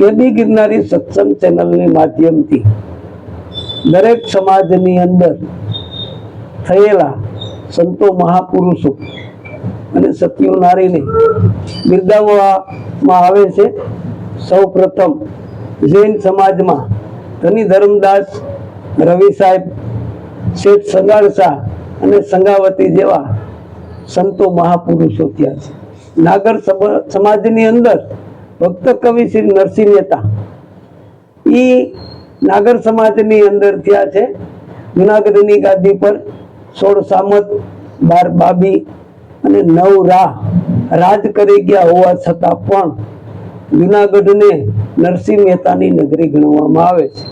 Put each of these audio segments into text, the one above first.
કેબી ગિરનારી સત્સંગ ચેનલની માધ્યમથી દરેક સમાજની અંદર થયેલા સંતો મહાપુરુષો અને સત્યો નારીને બિરદાવવામાં આવે છે. સૌ પ્રથમ જૈન સમાજમાં ધની ધર્મદાસ, રવિ સાહેબ, શેઠ સંગાળ શાહ અને સંગાવતી જેવા સંતો મહાપુરુષો ત્યાં છે. નાગર સમાજની અંદર ભક્ત કવિ શ્રી નરસિંહ મહેતા. એ નાગર સમાજની અંદર થયા છે. જુનાગઢની ગાદી પર સોળ સામત, બાર બાબી અને નવ રાહ રાજ કરી ગયા હોવા છતાં પણ જુનાગઢને નરસિંહ મહેતાની નગરી ગણવામાં આવે છે.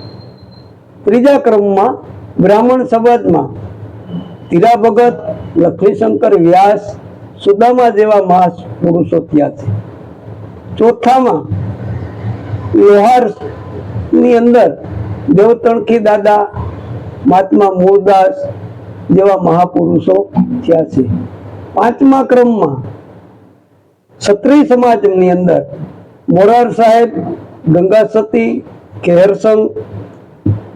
ત્રીજા ક્રમમાં બ્રાહ્મણ સમાજમાં તીરા ભગત લક્ષ્મીશંકર વ્યાસ, સુદામા જેવા મહાપુરુષો થયા છે. ચોથામાં લોહારની અંદર દેવતણખી દાદા, મહાત્મા મૂળદાસ જેવા મહાપુરુષો થયા છે. પાંચમા ક્રમમાં ક્ષત્રિય સમાજની અંદર મોરાર સાહેબ, ગંગા સતી ખેરસંગ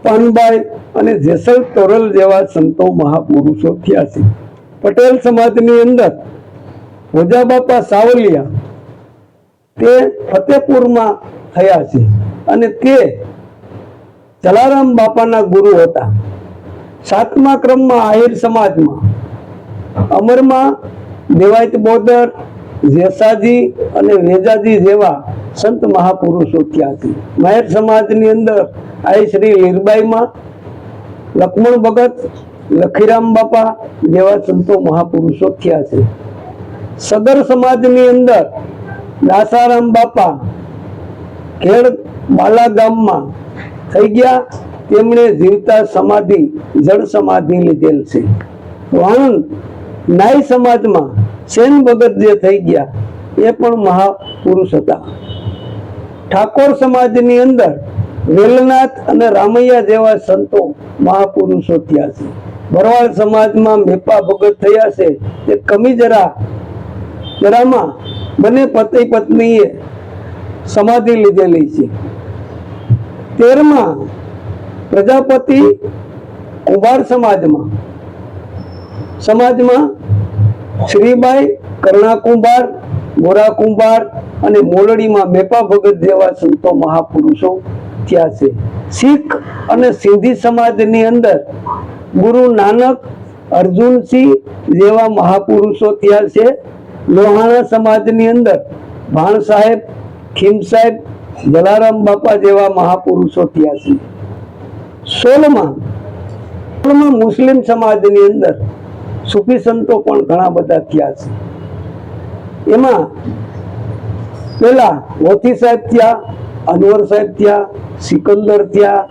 પાનબાઈ અને જેસલ તોરલ જેવા સંતો મહાપુરુષો થયા છે. પટેલ સમાજની અંદર હોજાબાપા સાવલિયા તે ફતેપુરમાં થયા છે. અને તે જલારામ બાપાના ગુરુ હતા. સાતમા ક્રમમાં આહિર સમાજમાં. અમરમાં દેવાયત બોદર, જેસાજી અને વેજાજી જેવા સંત મહાપુરુષો થયા છે. મહેર સમાજની અંદર આઈ શ્રી લીરબાઈમાં લક્ષ્મણ ભગત, લખીરામ બાપા જેવા સંતો મહાપુરુષો થયા છે. સદર સમાજની અંદર દાસારામ બાપા ખેડ બાલા ગામમાં થઈ ગયા. તેમણે જીવતા સમાધિ, જળ સમાધિ લીધેલ છે. વાણંદ નાઈ સમાજમાં સેન ભગત જે થઈ ગયા, એ પણ મહાપુરુષ હતા. ઠાકોર સમાજની અંદર વેલનાથ અને રામૈયા જેવા સંતો મહાપુરુષો થયા છે. ભરવાડ સમાજમાં મેપા ભગત થયા છે. તે કમી જરા, જરામાં બંને પતિ પત્નીએ સમાધિ લીધેલી છે. તેરમાં પ્રજાપતિ કુંભાર સમાજમાં. સમાજમાં શ્રીબાઈ કરણા કુંભાર ગોરા કુંભાર અને મોલડીમાં મેપા ભગત જેવા સંતો મહાપુરુષો થયા છે. શીખ અને સિંધી સમાજની અંદર ગુરુ નાનક અર્જુનસિંહ જેવા મહાપુરુષો થયા છે. લોહાણા સમાજની અંદર ભાણ સાહેબ, ખીમ સાહેબ, જલારામ બાપા જેવા મહાપુરુષો થયા છે. સોલમાં સોલમાં મુસ્લિમ સમાજની અંદર સુફી સંતો પણ ઘણા બધા થયા છે. એમાં પેલા ઓથી સાહેબ થયા, અનવર સાહેબ થયા, સિકંદર થયા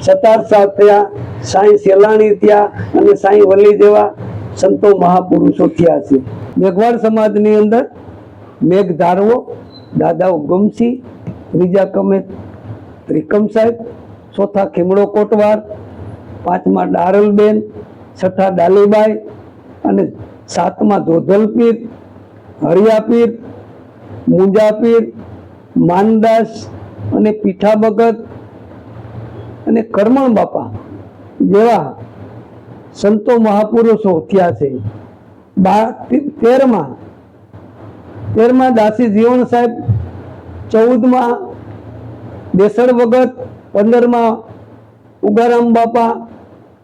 સતાર સાહેબ થયા, સાંઈ સેલાણી થયા અને સાંઈ વલી જેવા સંતો મહાપુરુષો થયા છે. મેઘવાડ સમાજની અંદર મેઘ ધારવો દાદા ઉગમસિંહ ત્રીજા કમે ત્રિકમ સાહેબ, ચોથા ખીમડો કોટવાર, પાંચમા ડારલબેન, છઠ્ઠા ડાલીબાઈ અને સાતમા ધોધલપીર, હરિયાપીર, મુંજાપીર, માનદાસ અને પીઠા ભગત અને કરમણ બાપા જેવા સંતો મહાપુરુષો થયા છે. તેરમાં તેરમાં દાસી જીવન સાહેબ ચૌદમાં દેસળ ભગત પંદરમાં, ઉગારામ બાપા,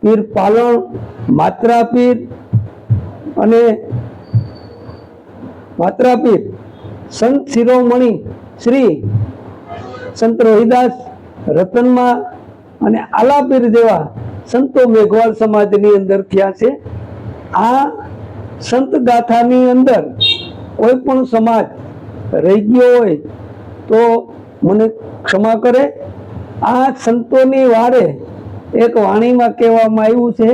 પીર પાલણ માત્રા પીર અને માત્રા પીર સંત શિરોમણી શ્રી સંત રોહિદાસ, રતનમાં અને આલાપીર જેવા સંતો મેઘવાળ સમાજની અંદર થયા છે. આ સંત ગાથાની અંદર કોઈ પણ સમાજ રહી ગયો હોય તો મને ક્ષમા કરે. આ સંતોની વારે એક વાણીમાં કહેવામાં આવ્યું છે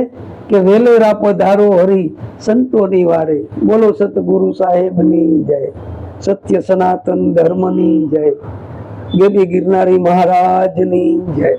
કે વેલેરા પધારો હરી સંતોની વારે બોલો સતગુરુ સાહેબની જય. સત્ય સનાતન ધર્મની જય. ગેબી ગિરનારી મહારાજની જય.